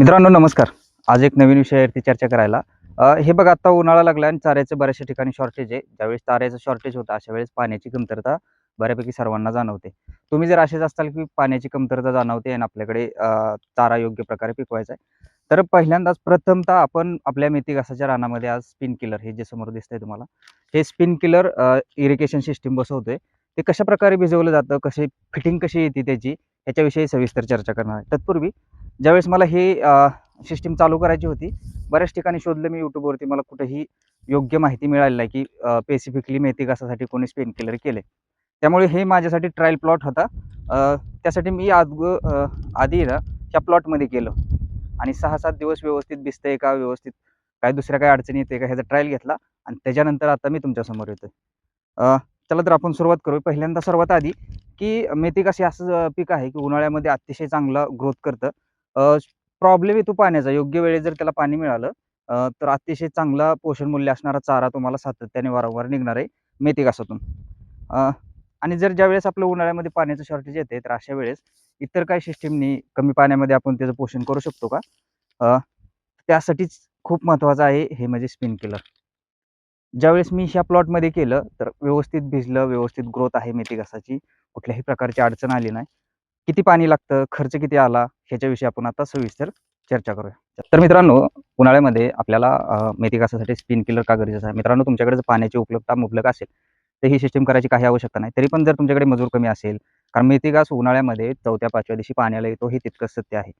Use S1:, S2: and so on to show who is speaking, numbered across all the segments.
S1: मित्रांनो नमस्कार. आज एक नवीन विषयावरती चर्चा करायला. हे बघा आता उन्हाळा लागला आणि चाऱ्याचं बऱ्याचशा ठिकाणी शॉर्टेज आहे. ज्यावेळेस चाऱ्याचं शॉर्टेज होतं अशा वेळेस पाण्याची कमतरता बऱ्यापैकी सर्वांना जाणवते. तुम्ही जर असेच असताल की पाण्याची कमतरता जाणवते आणि आपल्याकडे चारा योग्य प्रकारे पिकवायचा आहे तर पहिल्यांदाच प्रथमतः आपण आपल्या मेथी घासाच्या रानामध्ये आज स्पिन किलर हे जे समोर दिसतंय तुम्हाला हे स्पिन किलर इरिगेशन सिस्टीम बसवतोय. ते कशा प्रकारे भिजवलं जातं कसे फिटिंग कशी येते त्याची ह्याच्याविषयी सविस्तर चर्चा करणार आहे. तत्पूर्वी ज्यावेळेस मला हे सिस्टीम चालू करायची होती बऱ्याच ठिकाणी शोधलं मी यूट्यूबवरती मला कुठेही योग्य माहिती मिळाली नाही की स्पेसिफिकली मेथी घासासाठी कोणी स्पेन किलर केले त्यामुळे हे माझ्यासाठी ट्रायल प्लॉट होता. त्यासाठी मी आद आधी ना ह्या प्लॉटमध्ये केलं आणि सहा सात दिवस व्यवस्थित भिजतंय का व्यवस्थित काय दुसऱ्या काय अडचणी येते का ह्याचा ट्रायल घेतला. आणि त्याच्यानंतर आता मी तुमच्यासमोर येतो चला तर आपण सुरुवात करू पहिल्यांदा सर्वात आधी की मेथी कशी असं पीक आहे की उन्हाळ्यामध्ये अतिशय चांगला ग्रोथ करतं. प्रॉब्लेम येतो पाण्याचा. योग्य वेळेत जर त्याला पाणी मिळालं तर अतिशय चांगला पोषण मूल्य असणारा चारा तुम्हाला सातत्याने वारंवार निघणार आहे मेथी घासातून आणि जर ज्यावेळेस आपलं उन्हाळ्यामध्ये पाण्याचं शॉर्टेज येते तर अशा वेळेस इतर काही सिस्टीमनी कमी पाण्यामध्ये आपण त्याचं पोषण करू शकतो का? त्यासाठीच खूप महत्त्वाचं आहे हे म्हणजे स्पिन किलर ज्यावेळेस मी ह्या प्लॉटमध्ये केलं तर व्यवस्थित भिजलं व्यवस्थित ग्रोथ आहे मेथी घासाची कुठल्याही प्रकारची अडचण आली नाही. किती पाणी लागतं खर्च किती आला ह्याच्याविषयी आपण आता सविस्तर चर्चा करूया. तर मित्रांनो उन्हाळ्यामध्ये आपल्याला मेथी घासासाठी स्पिन किलर का गरजेचं आहे? मित्रांनो तुमच्याकडे जर पाण्याची उपलब्धता मुबलक असेल तर ही सिस्टीम करायची काही आवश्यकता नाही. तरी पण जर तुमच्याकडे मजूर कमी असेल कारण मेथी घास उन्हाळ्यामध्ये चौथ्या पाचव्या दिवशी पाण्याला येतो हे तितकंच सत्य आहे.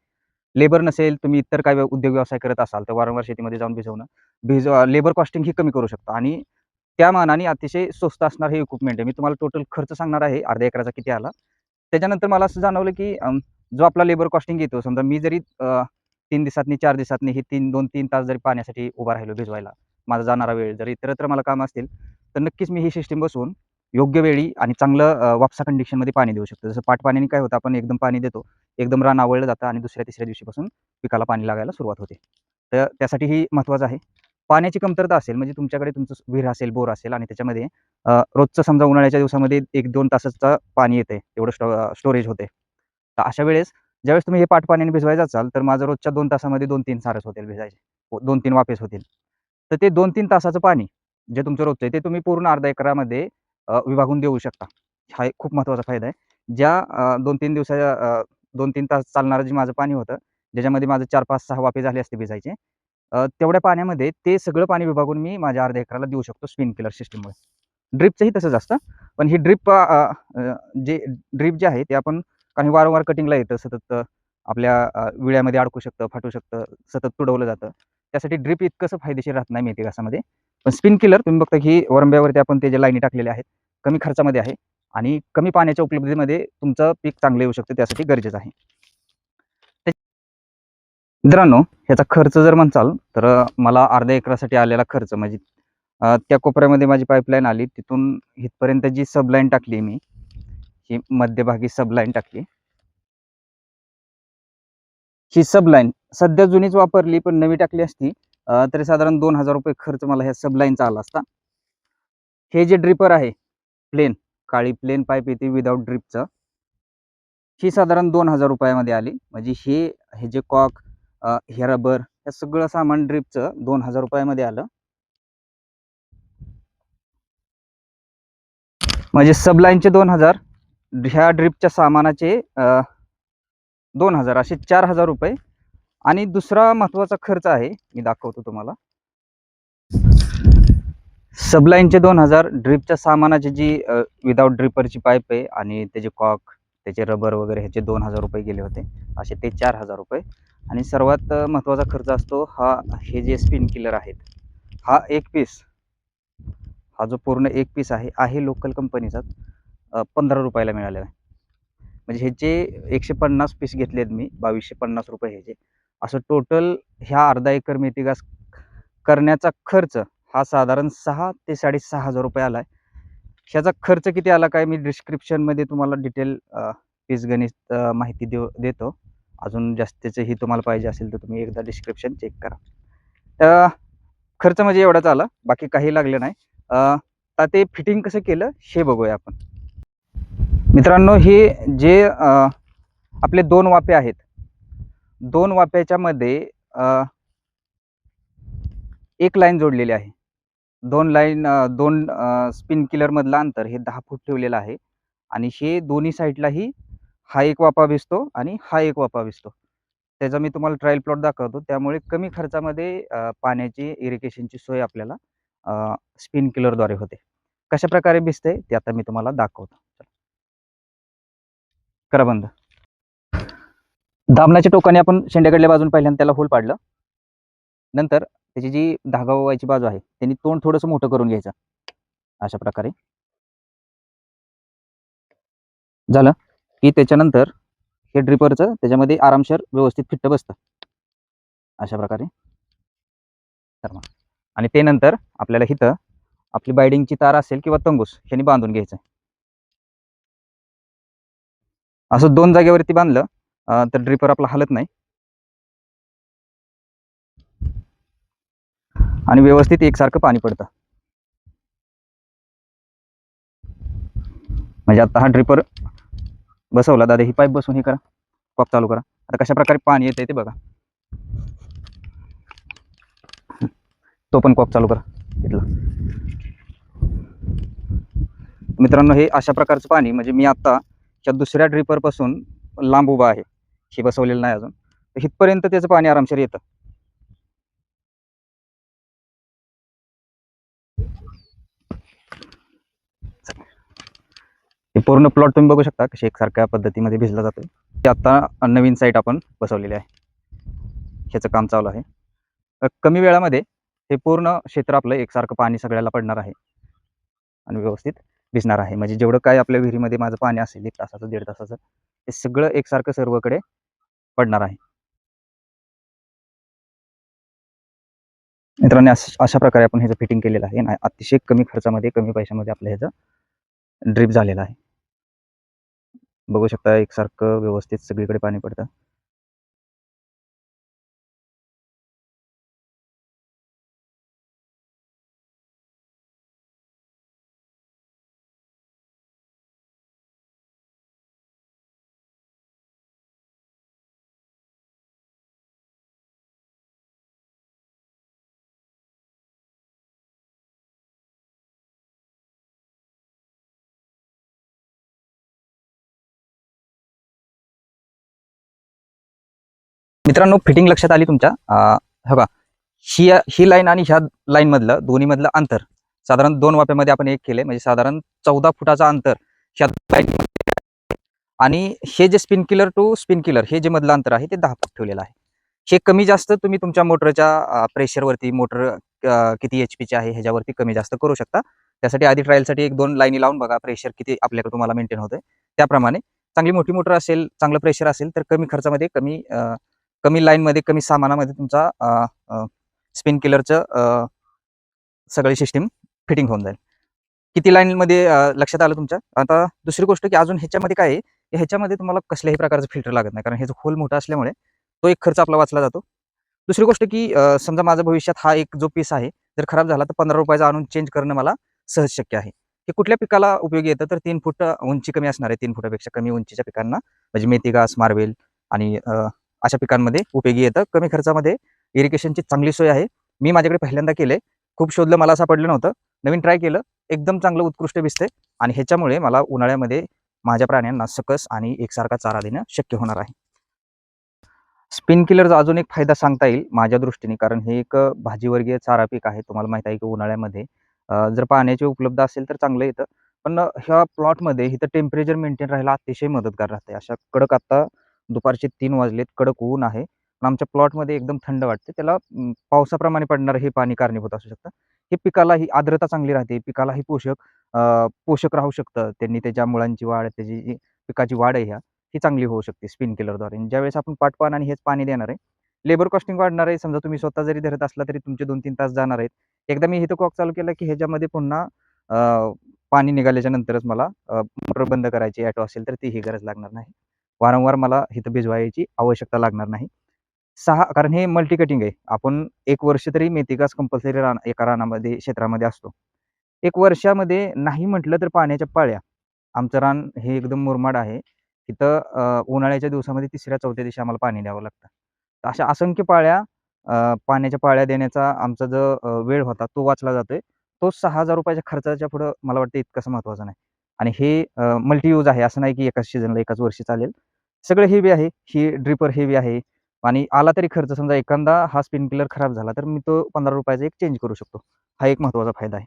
S1: लेबर नसेल तुम्ही इतर काय उद्योग व्यवसाय करत असाल तर वारंवार शेतीमध्ये जाऊन भिजवणं भिज लेबर कॉस्टिंग ही कमी करू शकता. आणि त्या मानाने अतिशय स्वस्त असणार हे इक्विपमेंट आहे. मी तुम्हाला टोटल खर्च सांगणार आहे अर्ध्या एकराचा किती आला त्याच्यानंतर मला असं जाणवलं की जो आपला लेबर कॉस्टिंग येतो समजा मी जरी तीन दिवसातनी चार दिवसातनी हे तीन दोन तीन तास जरी पाण्यासाठी उभा राहिलो भिजवायला माझा जाणारा वेळ जर इतरत्र मला काम असतील तर नक्कीच मी ही सिस्टीम बसवून योग्य वेळी आणि चांगलं वापसा कंडिशनमध्ये पाणी देऊ शकतो. जसं पाट पाण्याने काय होतं आपण एकदम पाणी देतो एकदम रान आवळलं जातं आणि दुसऱ्या तिसऱ्या दिवशीपासून पिकाला पाणी लागायला सुरुवात होते. तर त्यासाठी ही महत्त्वाचं आहे. पाण्याची कमतरता असेल म्हणजे तुमच्याकडे तुमचं विहीर असेल बोर असेल आणि त्याच्यामध्ये रोजचं समजा उन्हाळ्याच्या दिवसामध्ये एक दोन तासाचं पाणी येते एवढं स्टो स्टोरेज होते तर अशा वेळेस ज्यावेळेस तुम्ही हे पाट पाण्याने भिजवायचं असाल तर माझं रोजच्या दोन तासामध्ये दोन तीन सारस होतील भिजायचे. दोन तीन वापस होतील. तर ते दोन तीन तासाचं पाणी जे तुमचं रोजचं आहे ते तुम्ही पूर्ण अर्धा एकरामध्ये विभागून देऊ शकता. हा एक खूप महत्त्वाचा फायदा आहे. ज्या दोन तीन दिवसाच्या दोन तीन तास चालणारं जे माझं पाणी होतं ज्याच्यामध्ये माझं चार पाच सहा वापे झाले असते भिजायचे तेवढ्या पाण्यामध्ये ते सगळं पाणी विभागून मी माझ्या अर्ध्या एकराला देऊ शकतो स्पिन किलर सिस्टीममुळे. ड्रिपचंही तसंच असतं पण ही ड्रिप जे ड्रिप जे आहे ते आपण काही वारंवार कटिंगला येतं सतत आपल्या विळ्यामध्ये अडकू शकतं फाटू शकतं सतत तुडवलं जातं. त्यासाठी ड्रिप इतकंसं फायदेशीर राहत नाही मेथी घासामध्ये. पण स्पिन किलर तुम्ही बघता की वरंब्यावरती आपण ते जे लाईनी टाकलेल्या आहेत कमी खर्चामध्ये आहे आणि कमी पाण्याच्या उपलब्धतेमध्ये तुमचं पीक चांगलं येऊ शकतं त्यासाठी गरजेचं आहे. मित्रांनो ह्याचा खर्च जर म्हणचाल तर मला अर्ध्या एकरासाठी आलेला खर्च म्हणजे त्या कोपऱ्यामध्ये माझी पाईपलाईन आली. तिथून इथपर्यंत जी सबलाईन टाकली मी ही मध्यभागी सबलाईन टाकली. ही सबलाईन सध्या जुनीच वापरली पण नवी टाकली असती. तरी साधारण दोन हजार रुपये खर्च मला ह्या सबलाईनचा आला असता. हे जे ड्रिपर आहे प्लेन काळी प्लेन पाईप येते विदाऊट ड्रिपचं ही साधारण दोन हजार रुपयामध्ये आली. म्हणजे हे हे जे कॉक हे रबर हे सगळं सामान ड्रिपचं दोन हजार रुपयामध्ये आलं. म्हणजे सबलाईनचे दोन हजार ह्या ड्रीपच्या सामानाचे दोन हजार असे चार हजार रुपये. आणि दुसरा महत्त्वाचा खर्च आहे मी दाखवतो तुम्हाला. सबलाईनचे दोन हजार ड्रीपच्या सामानाची जी विदाऊट ड्रिपरची पाईप आहे आणि त्याचे कॉक त्याचे रबर वगैरे ह्याचे दोन हजार रुपये गेले होते. असे ते चार हजार रुपये. आणि सर्वात महत्त्वाचा खर्च असतो हा हे जे स्पिन किलर आहेत हा एक पीस हा जो पूर्ण एक पीस आहे आहे लोकल कंपनीचा पंधरा रुपयाला मिळालेला आहे. म्हणजे ह्याचे एकशे पन्नास पीस घेतले आहेत मी बावीसशे पन्नास रुपये ह्याचे. असं टोटल ह्या अर्धा एकर मेथी घास करण्याचा खर्च हा साधारण सहा ते साडेसहा हजार रुपये आला आहे ह्याचा खर्च किती आला काय मी डिस्क्रिप्शनमध्ये तुम्हाला डिटेल पीस गणित माहिती देऊ देतो. अजून जास्तीचंही तुम्हाला पाहिजे असेल तर तुम्ही एकदा डिस्क्रिप्शन चेक करा. तर खर्च म्हणजे एवढाच आला बाकी काही लागलं नाही. आता ते फिटिंग कसं केलं हे बघूया आपण. मित्रांनो हे जे आपले दोन वाफे आहेत दोन वाफ्याच्या मध्ये एक लाईन जोडलेली आहे. दोन लाईन दोन स्पिन किलरमधलं अंतर हे दहा फूट ठेवलेलं आहे. आणि हे दोन्ही साईडलाही हा एक वाफा भिजतो आणि हा एक वाफा भिजतो. त्याचा मी तुम्हाला ट्रायल प्लॉट दाखवतो. त्यामुळे कमी खर्चामध्ये पाण्याची इरिगेशनची सोय आपल्याला स्पिन किलरद्वारे होते. कशा प्रकारे भिजते ते आता मी तुम्हाला दाखवतो. करा बंद. दाबण्याच्या टोकाने आपण शेंड्याकडल्या बाजून पहिल्यांदा त्याला होल पाडलं. नंतर त्याची जी धागा ओवायची बाजू आहे त्यांनी तोंड थोडंसं मोठं करून घ्यायचं. अशा प्रकारे. झालं की त्याच्यानंतर हे ड्रिपरचं त्याच्यामध्ये आरामशीर व्यवस्थित फिट्ट बसतं. अशा प्रकारे. तर मग. आणि ते नंतर आपल्याला इथं आपली बायडिंगची तार असेल किंवा तंगूस ह्यानी बांधून घ्यायचं. असं दोन जागेवरती बांधलं तर ड्रिपर आपला हलत नाही. आणि व्यवस्थित एकसारखं पाणी पडतं. म्हणजे आता हा ड्रिपर बसवला. दादा ही पाईप बसून हे करा. पॉप चालू करा. आता कशा प्रकारे पाणी येते ते बघा. तो पण कॉप चालू करा. इथला मित्रांनो हे अशा प्रकारचं पाणी म्हणजे मी आत्ता च्या दुसऱ्या ड्रिपरपासून लांब उभा आहे. हे बसवलेलं नाही अजून. तर इथपर्यंत त्याचं पाणी आरामशीर येतं. हे पूर्ण प्लॉट तुम्ही बघू शकता कशी एकसारख्या पद्धतीमध्ये भिजला जातो ते आता नवीन साईट आपण बसवलेली आहे. ह्याचं काम चालू आहे. कमी वेळामध्ये हे पूर्ण क्षेत्र आपलं एकसारखं पाणी सगळ्याला पडणार आहे. आणि व्यवस्थित भिजणार आहे. म्हणजे जेवढं काय आपल्या विहिरीमध्ये माझं पाणी असेल एक तासाचं दीड तासाचं ते सगळं एकसारखं सर्वकडे पडणार आहे. मित्रांनो अश- अशा प्रकारे आपण ह्याचं फिटिंग केलेलं आहे. आणि अतिशय कमी खर्चामध्ये कमी पैशामध्ये आपलं ह्याचं ड्रीप झालेलं आहे. बघू शकता एकसारखं व्यवस्थित सगळीकडे पाणी पडतं. मित्रांनो फिटिंग लक्षात आली तुमच्या? हे बघा ही ही लाईन आणि ह्या लाईन मधलं दोन्ही मधलं अंतर साधारण दोन वाफ्यामध्ये आपण एक केले म्हणजे साधारण चौदा फुटाचं अंतर ह्या लाईन आणि हे जे spin killer to spin killer हे जे मधलं अंतर आहे ते दहा फूट ठेवलेलं आहे. हे कमी जास्त तुम्ही तुमच्या मोटरच्या प्रेशरवरती मोटर किती एच पीची आहे ह्याच्यावरती कमी जास्त करू शकता. त्यासाठी आधी ट्रायलसाठी एक दोन लाईनी लावून बघा प्रेशर किती आपल्याकडे तुम्हाला मेंटेन होतंय. त्याप्रमाणे चांगली मोठी मोटर असेल चांगलं प्रेशर असेल तर कमी खर्चामध्ये कमी कमी लाईनमध्ये कमी सामानामध्ये तुमचा स्पिन किलरचं सगळी सिस्टीम फिटिंग होऊन जाईल. किती लाईनमध्ये लक्षात आलं तुमच्या? आता दुसरी गोष्ट की अजून ह्याच्यामध्ये काय आहे? ह्याच्यामध्ये तुम्हाला कसल्याही प्रकारचं फिल्टर लागत नाही. कारण ह्याचं होल मोठा असल्यामुळे तो एक खर्च आपला वाचला जातो. दुसरी गोष्ट की समजा माझा भविष्यात हा एक जो पीस आहे जर खराब झाला तर पंधरा रुपयाचा आणून चेंज करणं मला सहज शक्य आहे. हे कुठल्या पिकाला उपयोगी येतं तर तीन फूट उंची कमी असणार आहे तीन फुटापेक्षा कमी उंचीच्या पिकांना. म्हणजे मेथी घास मार्वेल आणि अशा पिकांमध्ये उपयोगी येतं. कमी खर्चामध्ये इरिगेशनची चांगली सोय आहे. मी माझ्याकडे पहिल्यांदा केले खूप शोधलं मला सापडलं नव्हतं. नवीन ट्राय केलं. एकदम चांगलं उत्कृष्ट दिसते आणि ह्याच्यामुळे मला उन्हाळ्यामध्ये माझ्या प्राण्यांना सकस आणि एकसारखा चारा देणं शक्य होणार आहे. स्पिन किलरचा अजून एक फायदा सांगता येईल माझ्या दृष्टीने. कारण हे एक भाजीवर्गीय चारा पीक आहे. तुम्हाला माहीत आहे की उन्हाळ्यामध्ये जर पाण्याची उपलब्ध असेल तर चांगलं येतं. पण ह्या प्लॉटमध्ये इथं टेम्परेचर मेंटेन राहायला अतिशय मदतगार राहते अशा कडक आता दुपारचे तीन वाजलेत कडक ऊन आहे. पण आमच्या प्लॉटमध्ये एकदम थंड वाटते. त्याला पावसाप्रमाणे पडणारं हे पाणी कारणीभूत असू शकतं. हे पिकाला ही आर्द्रता चांगली राहते. पिकालाही पोषक पोषक राहू शकतं. त्यांनी त्याच्या मुळांची वाढ त्याची जी पिकाची वाढ आहे ह्या ही चांगली होऊ शकते स्पिन किलरद्वारे. ज्यावेळेस आपण पाटपान आणि हेच पाणी देणार आहे लेबर कॉस्टिंग वाढणार आहे. समजा तुम्ही स्वतः जरी धरत असला तरी तुमचे दोन तीन तास जाणार आहेत. एकदा मी इथं कॉक चालू केलं की ह्याच्यामध्ये पुन्हा पाणी निघाल्याच्या नंतरच मला मोटर बंद करायची ॲटो असेल तर तीही गरज लागणार नाही. वारंवार मला इथं भिजवायची आवश्यकता लागणार नाही. सहा कारण हे मल्टी कटिंग आहे. आपण एक वर्ष तरी मेथिकास कंपल्सरी रान एका रानामध्ये क्षेत्रामध्ये असतो. एक वर्षामध्ये नाही म्हटलं तर पाण्याच्या पाळ्या. आमचं रान हे एकदम मुरमाड आहे. तिथं उन्हाळ्याच्या दिवसामध्ये तिसऱ्या चौथ्या दिवशी आम्हाला पाणी द्यावं लागतं. तर अशा असंख्य पाळ्या पाण्याच्या पाळ्या देण्याचा आमचा जो वेळ होता तो वाचला जातोय. तो सहा हजार रुपयाच्या खर्चाच्या पुढं मला वाटतं इतकंसं महत्त्वाचं नाही. आणि हे मल्टी यूज आहे. असं नाही की एकाच सीझनला एकाच वर्षी चालेल. सगळं हेवी आहे. ही ड्रिपर हेवी आहे. आणि आला तरी खर्च समजा एखादा हा स्पिन किलर खराब झाला तर मी तो पंधरा रुपयाचा एक चेंज करू शकतो. हा एक महत्त्वाचा फायदा आहे.